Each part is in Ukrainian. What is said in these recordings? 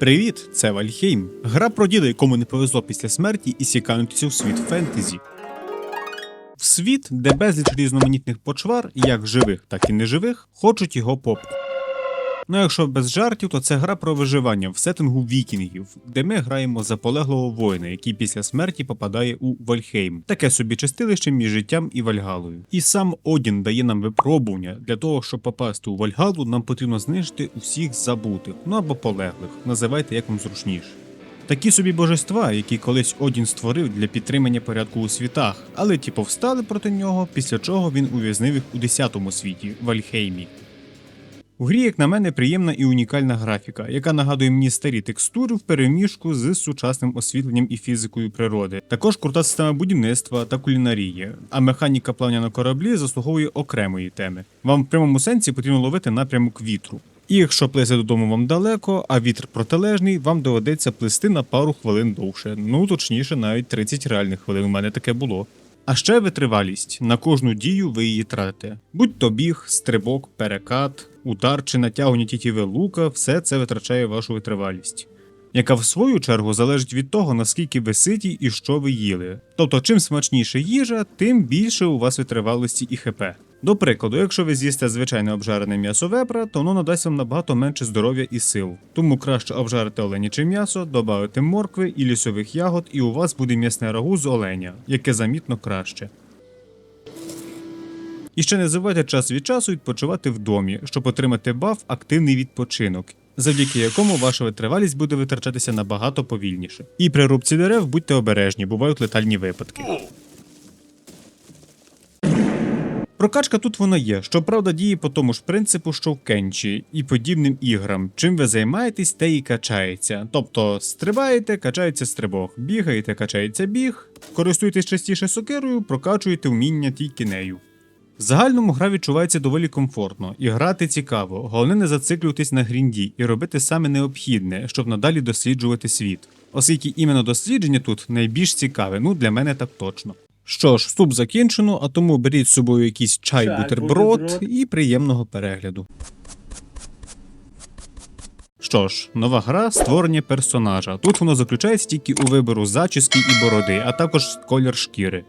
Привіт, це Вальхейм. Гра про діда, якому не повезло після смерті і сіканутися у світ фентезі. В світ, де безліч різноманітних почвар, як живих, так і неживих, хочуть його попку. Ну, якщо без жартів, то це гра про виживання в сеттингу вікінгів, де ми граємо за полеглого воїна, який після смерті попадає у Вальхейм, таке собі чистилище між життям і Вальгалою. І сам Одін дає нам випробування. Для того, щоб попасти у Вальгалу, нам потрібно знищити усіх забутих, ну або полеглих, називайте як вам зручніше. Такі собі божества, які колись Одін створив для підтримання порядку у світах, але ті повстали проти нього, після чого він ув'язнив їх у 10-му світі Вальхеймі. У грі, як на мене, приємна і унікальна графіка, яка нагадує мені старі текстури в переміжку з сучасним освітленням і фізикою природи. Також крута система будівництва та кулінарії, а механіка плавання на кораблі заслуговує окремої теми. Вам в прямому сенсі потрібно ловити напрямок вітру. І якщо плисти додому вам далеко, а вітер протилежний, вам доведеться плисти на пару хвилин довше. Ну точніше, навіть 30 реальних хвилин у мене таке було. А ще витривалість. На кожну дію ви її тратите. Будь то біг, стрибок, перекат, удар чи натягування тітіви лука, все це витрачає вашу витривалість. Яка в свою чергу залежить від того, наскільки ви ситі і що ви їли. Тобто, чим смачніше їжа, тим більше у вас витривалості і ХП. До прикладу, якщо ви з'їсте звичайне обжарене м'ясо вепра, то воно надасть вам набагато менше здоров'я і сил. Тому краще обжарити оленяче м'ясо, додати моркви і лісових ягод, і у вас буде м'ясне рагу з оленя, яке замітно краще. І ще не забувайте час від часу відпочивати в домі, щоб отримати баф активний відпочинок, завдяки якому ваша витривалість буде витрачатися набагато повільніше. І при рубці дерев будьте обережні, бувають летальні випадки. Прокачка тут вона є, щоправда, діє по тому ж принципу, що в кенчі, і подібним іграм. Чим ви займаєтесь, те і качається. Тобто стрибаєте, качається стрибок, бігаєте, качається біг, користуєтесь частіше сокирою, прокачуєте вміння тільки нею. В загальному гра відчувається доволі комфортно, і грати цікаво, головне не зациклюватись на грінді і робити саме необхідне, щоб надалі досліджувати світ. Оскільки іменно дослідження тут найбільш цікаве, ну для мене так точно. Що ж, вступ закінчено, а тому беріть з собою якийсь чай, бутерброд. і приємного перегляду. Що ж, нова гра створення персонажа. Тут воно заключається тільки у вибору зачіски і бороди, а також колір шкіри.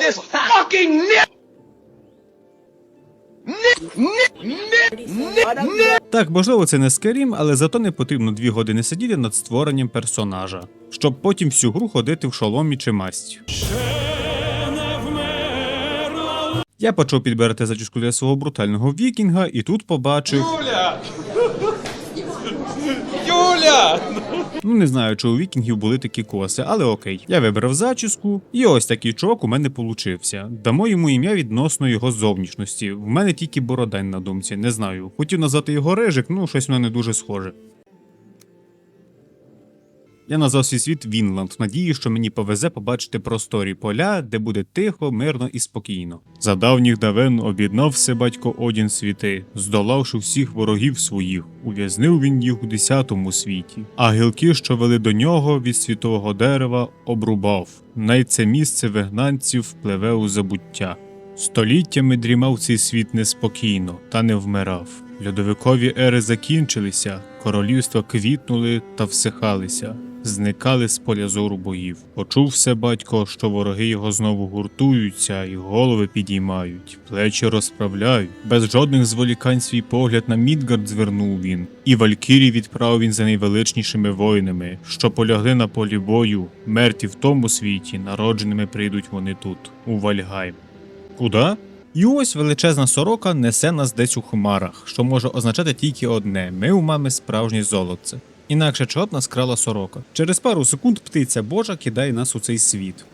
This fucking nip. Так, можливо, це не Skyrim, але зато не потрібно дві години сидіти над створенням персонажа, щоб потім всю гру ходити в шоломі чи масті. Я почав підбирати зачіску для свого брутального вікінга, і тут побачив. Юля! Юля! Ну не знаю, чи у вікінгів були такі коси, але окей. Я вибрав зачіску, і ось такий чувак у мене получився. Дамо йому ім'я відносно його зовнішності. В мене тільки бородань на думці, не знаю. Хотів назвати його режик, ну щось воно не дуже схоже. Я назвав свій світ Вінланд в надії, що мені повезе побачити просторі поля, де буде тихо, мирно і спокійно. За давніх давен об'єднав все батько Одін світи, здолавши всіх ворогів своїх, ув'язнив він їх у десятому світі. А гілки, що вели до нього від світового дерева, обрубав. Най це місце вигнанців впливе у забуття. Століттями дрімав цей світ неспокійно, та не вмирав. Льодовикові ери закінчилися, королівства квітнули та всихалися, зникали з поля зору боїв. Почув все батько, що вороги його знову гуртуються і голови підіймають, плечі розправляють. Без жодних зволікань свій погляд на Мідгард звернув він, і Валькірі відправив він за найвеличнішими воїнами, що полягли на полі бою, мертві в тому світі, народженими прийдуть вони тут, у Вальгайм. Куда? І ось величезна сорока несе нас десь у хмарах, що може означати тільки одне: ми у мами справжнє золотце. Інакше б нас крала сорока. Через пару секунд птиця Божа кидає нас у цей світ.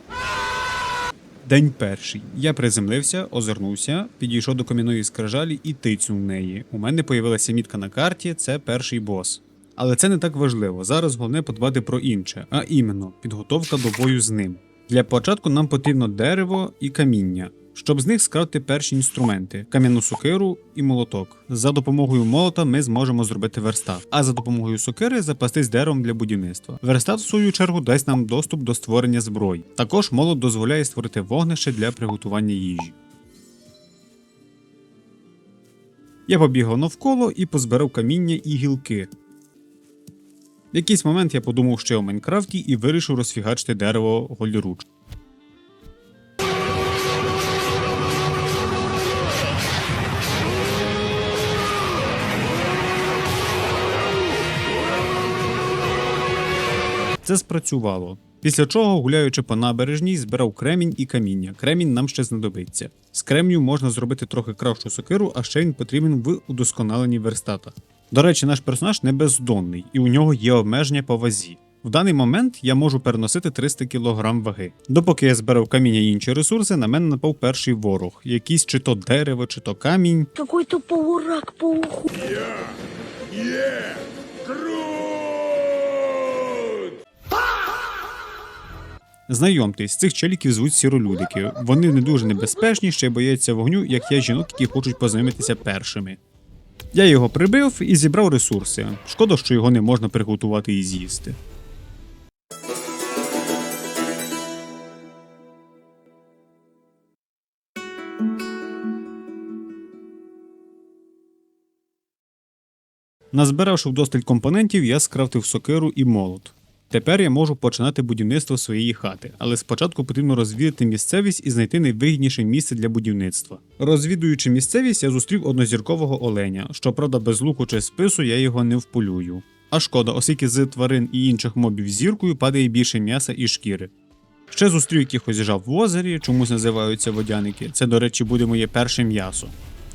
День перший. Я приземлився, озирнувся, підійшов до кам'яної скрижалі і тицнув в неї. У мене появилася мітка на карті, це перший бос. Але це не так важливо. Зараз головне подбати про інше, а іменно підготовка до бою з ним. Для початку нам потрібно дерево і каміння, щоб з них скрафти перші інструменти: кам'яну сокиру і молоток. За допомогою молота ми зможемо зробити верстат, а за допомогою сокири запастись деревом для будівництва. Верстат, в свою чергу, дасть нам доступ до створення зброї. Також молот дозволяє створити вогнище для приготування їжі. Я побігав навколо і позбирав каміння і гілки. В якийсь момент я подумав, що я Майнкрафті і вирішив розфігачити дерево голіруч. Це спрацювало. Після чого, гуляючи по набережній, збирав кремінь і каміння. Кремінь нам ще знадобиться. З кремню можна зробити трохи кращу сокиру, а ще він потрібен в удосконаленні верстата. До речі, наш персонаж не бездонний, і у нього є обмеження по вазі. В даний момент я можу переносити 300 кг ваги. Допоки я збирав каміння і інші ресурси, на мене напав перший ворог, якийсь чи то дерево, чи то камінь. Какой-то полурак по уху. Знайомтесь, цих челіків звуть сіролюдики. Вони не дуже небезпечні, ще й бояться вогню, як я жінок, які хочуть познайомитися першими. Я його прибив і зібрав ресурси. Шкода, що його не можна приготувати і з'їсти. Назбиравши вдосталь компонентів, я скрафтив сокиру і молот. Тепер я можу починати будівництво своєї хати, але спочатку потрібно розвідати місцевість і знайти найвигідніше місце для будівництва. Розвідуючи місцевість, я зустрів однозіркового оленя. Щоправда, без луку чи спису я його не вполюю. А шкода, оскільки з тварин і інших мобів зіркою падає більше м'яса і шкіри. Ще зустрів якихось жаб в озері, чомусь називаються водяники. Це, до речі, буде моє перше м'ясо.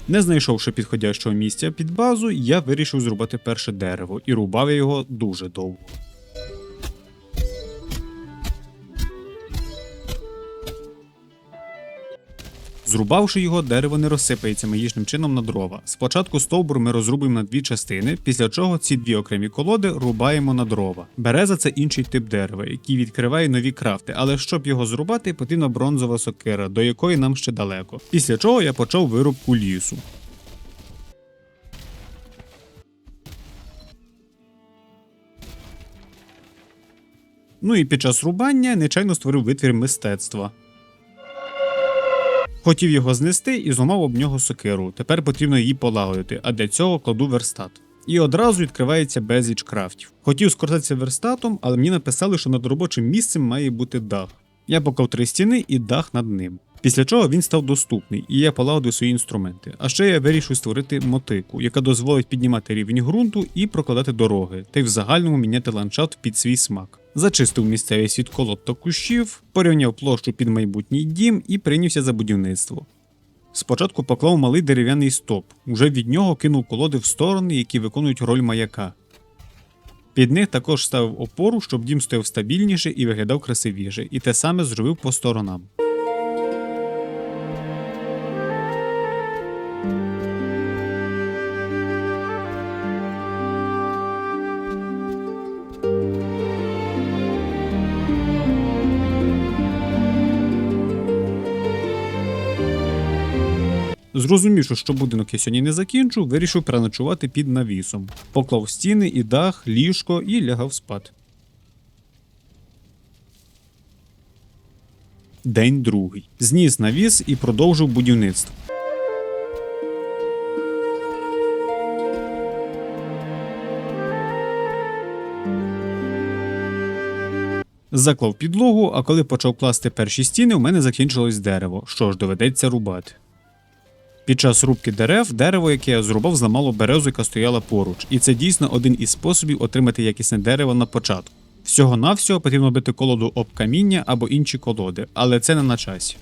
Не знайшовши підходящого місця під базу, я вирішив зрубати перше дерево і рубав його дуже довго. Зрубавши його, дерево не розсипається магічним чином на дрова. Спочатку стовбур ми розрубуємо на дві частини, після чого ці дві окремі колоди рубаємо на дрова. Береза це інший тип дерева, який відкриває нові крафти, але щоб його зрубати, потрібна бронзова сокира, до якої нам ще далеко. Після чого я почав вирубку лісу. Ну і під час рубання нечайно створив витвір мистецтва. Хотів його знести і зламав об нього сокиру. Тепер потрібно її полагодити, а для цього кладу верстат. І одразу відкривається безліч крафтів. Хотів скористатися верстатом, але мені написали, що над робочим місцем має бути дах. Я поклав три стіни і дах над ним. Після чого він став доступний, і я полагодив свої інструменти. А ще я вирішив створити мотику, яка дозволить піднімати рівень ґрунту і прокладати дороги, та й в загальному міняти ландшафт під свій смак. Зачистив місцевість від колод та кущів, порівняв площу під майбутній дім і прийнявся за будівництво. Спочатку поклав малий дерев'яний стоп, уже від нього кинув колоди в сторони, які виконують роль маяка. Під них також ставив опору, щоб дім стояв стабільніше і виглядав красивіше, і те саме зробив по сторонам. Зрозумівши, що будинок я сьогодні не закінчу, вирішив переночувати під навісом. Поклав стіни і дах, ліжко і лягав спати. День другий. Зніс навіс і продовжив будівництво. Заклав підлогу, а коли почав класти перші стіни, у мене закінчилось дерево. Що ж, доведеться рубати. Під час рубки дерев дерево, яке я зрубав, зламало березу, яка стояла поруч, і це дійсно один із способів отримати якісне дерево на початку. Всього навсього потрібно бити колоду об каміння або інші колоди, але це не на часі.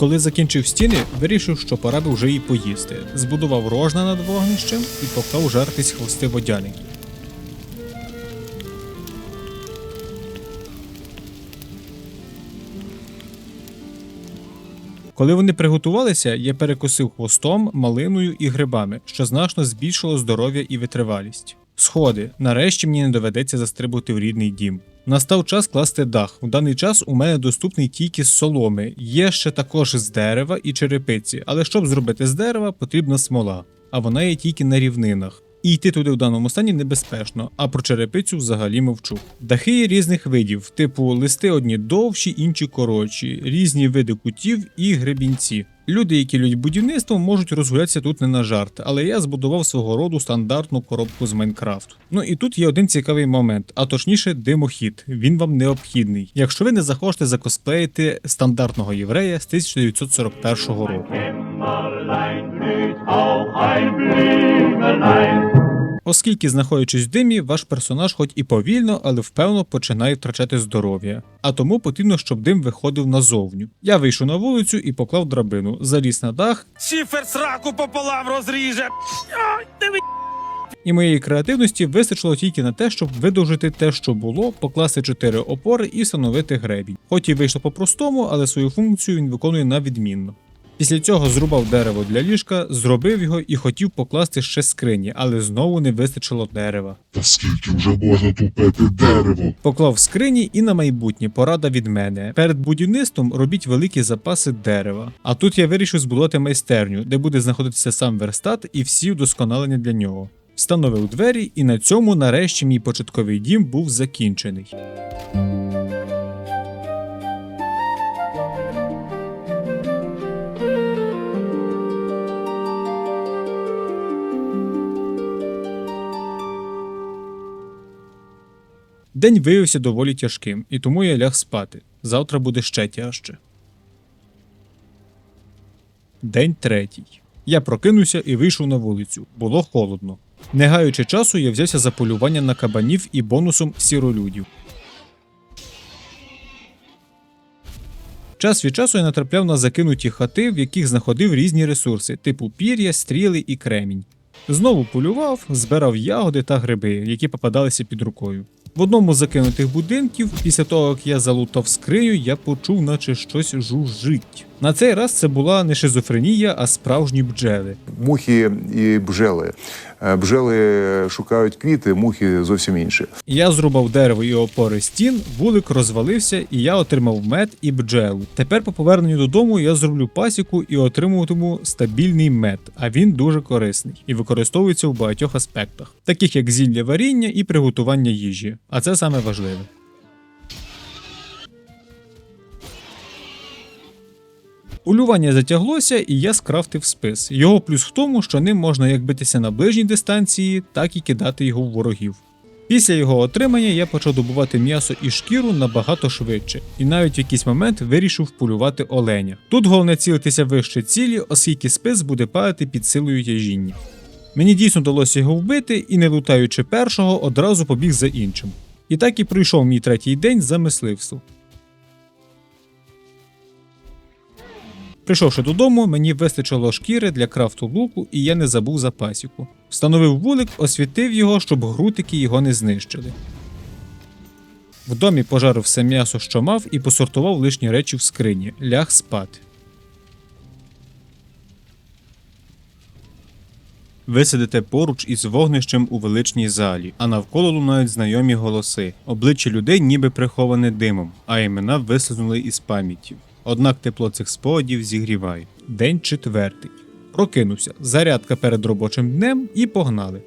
Коли закінчив стіни, вирішив, що пора би вже і поїсти. Збудував рожна над вогнищем і поклав жартись хвости водяників. Коли вони приготувалися, я перекусив хвостом, малиною і грибами, що значно збільшило здоров'я і витривалість. Сходи, нарешті мені не доведеться застрибути в рідний дім. Настав час класти дах. У даний час у мене доступний тільки з соломи. Є ще також з дерева і черепиці, але щоб зробити з дерева, потрібна смола, а вона є тільки на рівнинах. І йти туди в даному стані небезпечно, а про черепицю взагалі мовчу. Дахи є різних видів, типу листи одні довші, інші коротші, різні види кутів і гребінці. Люди, які люблять будівництво, можуть розгулятися тут не на жарт, але я збудував свого роду стандартну коробку з Майнкрафту. Ну і тут є один цікавий момент, а точніше димохід. Він вам необхідний, якщо ви не захочете закосплеїти стандартного єврея з 1941 року. Оскільки, знаходячись в димі, ваш персонаж хоч і повільно, але впевно починає втрачати здоров'я. А тому потрібно, щоб дим виходив назовню. Я вийшов на вулицю і поклав драбину, заліз на дах, Шифер сраку пополам розріже. І моєї креативності вистачило тільки на те, щоб видовжити те, що було, покласти чотири опори і встановити гребінь. Хоч і вийшло по-простому, але свою функцію він виконує на відмінно. Після цього зрубав дерево для ліжка, зробив його і хотів покласти ще скрині, але знову не вистачило дерева. Та скільки вже можна тупити дерево? Поклав скрині і на майбутнє порада від мене. Перед будівництвом робіть великі запаси дерева. А тут я вирішив збудувати майстерню, де буде знаходитися сам верстат і всі вдосконалення для нього. Встановив двері, і на цьому нарешті мій початковий дім був закінчений. День виявився доволі тяжким, і тому я ляг спати. Завтра буде ще тяжче. День третій. Я прокинувся і вийшов на вулицю. Було холодно. Не гаючи часу, я взявся за полювання на кабанів і бонусом сіролюдів. Час від часу я натрапляв на закинуті хати, в яких знаходив різні ресурси, типу пір'я, стріли і кремінь. Знову полював, збирав ягоди та гриби, які попадалися під рукою. В одному з закинутих будинків, після того як я залутав скриню, я почув, наче щось жужжить. На цей раз це була не шизофренія, а справжні бджели. Мухи і бджели. Е, Бджели шукають квіти, мухи зовсім інші. Я зрубав дерево і опори стін, вулик розвалився, і я отримав мед і бджелу. Тепер по поверненню додому я зроблю пасіку і отримуватиму стабільний мед, а він дуже корисний і використовується в багатьох аспектах, таких як зілля варіння і приготування їжі. А це саме важливе. Улювання затяглося, і я скрафтив спис. Його плюс в тому, що ним можна як битися на ближній дистанції, так і кидати його в ворогів. Після його отримання я почав добувати м'ясо і шкіру набагато швидше, і навіть в якийсь момент вирішив полювати оленя. Тут головне цілитися вище цілі, оскільки спис буде падати під силою тяжіння. Мені дійсно вдалося його вбити, і не лутаючи першого, одразу побіг за іншим. І так і пройшов мій третій день за мисливство. Прийшовши додому, мені вистачило шкіри для крафту луку, і я не забув за пасіку. Встановив вулик, освітив його, щоб грутики його не знищили. В домі пожарив все м'ясо, що мав, і посортував лишні речі в скрині, ляг спати. Ви сидите поруч із вогнищем у величній залі, а навколо лунають знайомі голоси. Обличчя людей ніби приховане димом, а імена вислизнули із пам'яті. Однак тепло цих спогадів зігріває. День четвертий. Прокинувся. Зарядка перед робочим днем і погнали.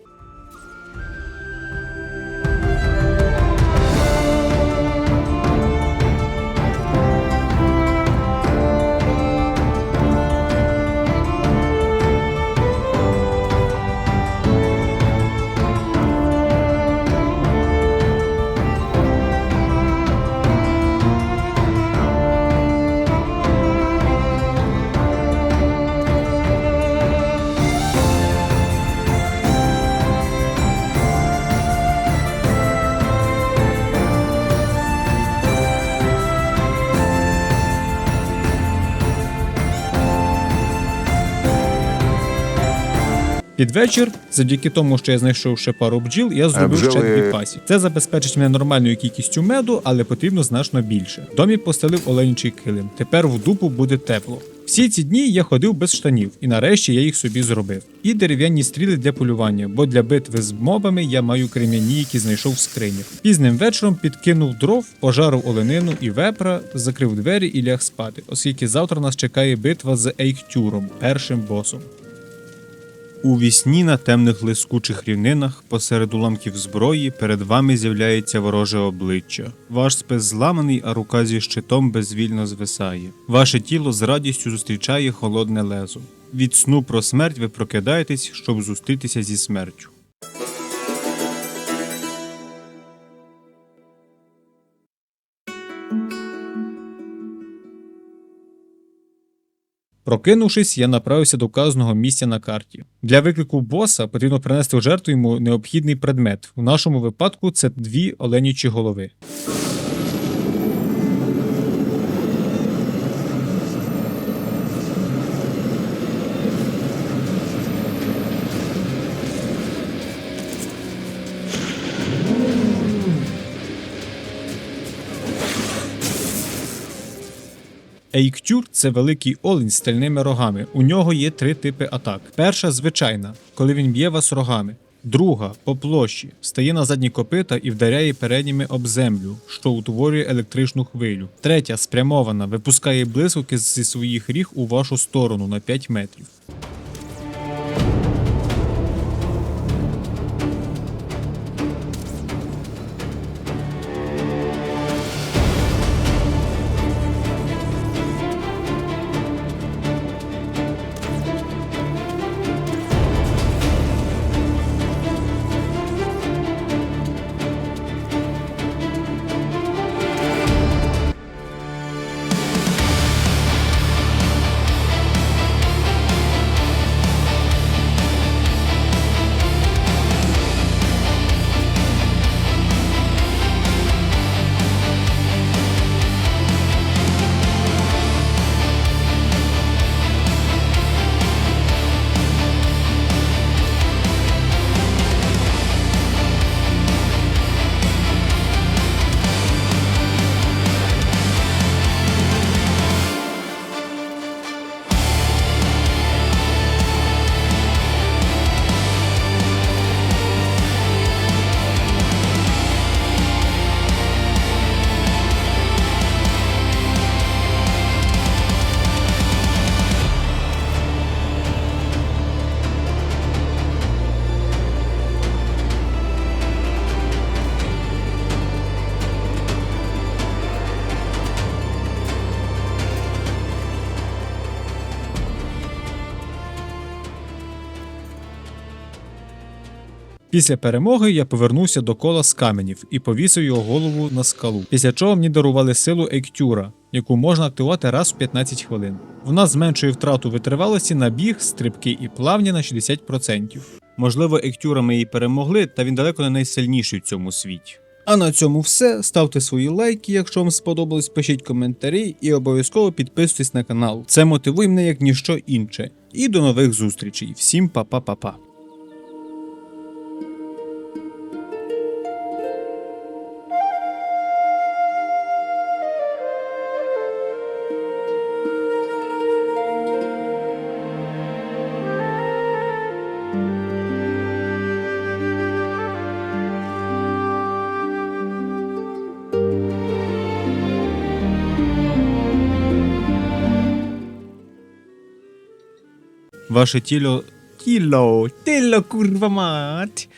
Під вечір, завдяки тому, що я знайшов ще пару бджіл, я зробив ще дві пасі. Це забезпечить мене нормальною кількістю меду, але потрібно значно більше. В домі постелив оленячий килим. Тепер в дупу буде тепло. Всі ці дні я ходив без штанів, і нарешті я їх собі зробив. І дерев'яні стріли для полювання, бо для битви з мобами я маю крем'яні, які знайшов в скринях. Пізним вечором підкинув дров, пожарив оленину і вепра, закрив двері і ляг спати, оскільки завтра нас чекає битва з Ейктюром, першим босом. У вісні на темних лискучих рівнинах посеред уламків зброї перед вами з'являється вороже обличчя. Ваш спис зламаний, а рука зі щитом безвільно звисає. Ваше тіло з радістю зустрічає холодне лезо. Від сну про смерть ви прокидаєтесь, щоб зустрітися зі смертю. Прокинувшись, я направився до вказаного місця на карті. Для виклику боса потрібно принести в жертву йому необхідний предмет. У нашому випадку це дві оленючі голови. Ейктюр це великий олень з стальними рогами. У нього є три типи атак. Перша звичайна, коли він б'є вас рогами. Друга по площі стає на задні копита і вдаряє передніми об землю, що утворює електричну хвилю. Третя спрямована, випускає блискавки зі своїх ріг у вашу сторону на 5 метрів. Після перемоги я повернувся до кола з каменів і повісив його голову на скалу. Після чого мені дарували силу Ейктюра, яку можна активувати раз в 15 хвилин. Вона зменшує втрату витривалості на біг, стрибки і плавні на 60%. Можливо, Ейктюра ми її перемогли, та він далеко не найсильніший в цьому світі. А на цьому все. Ставте свої лайки, якщо вам сподобалось, пишіть коментарі і обов'язково підписуйтесь на канал. Це мотивує мене як ніщо інше. І до нових зустрічей. Всім па-па-па-па. Ваше тіло. Тіло, тіло, курва мать.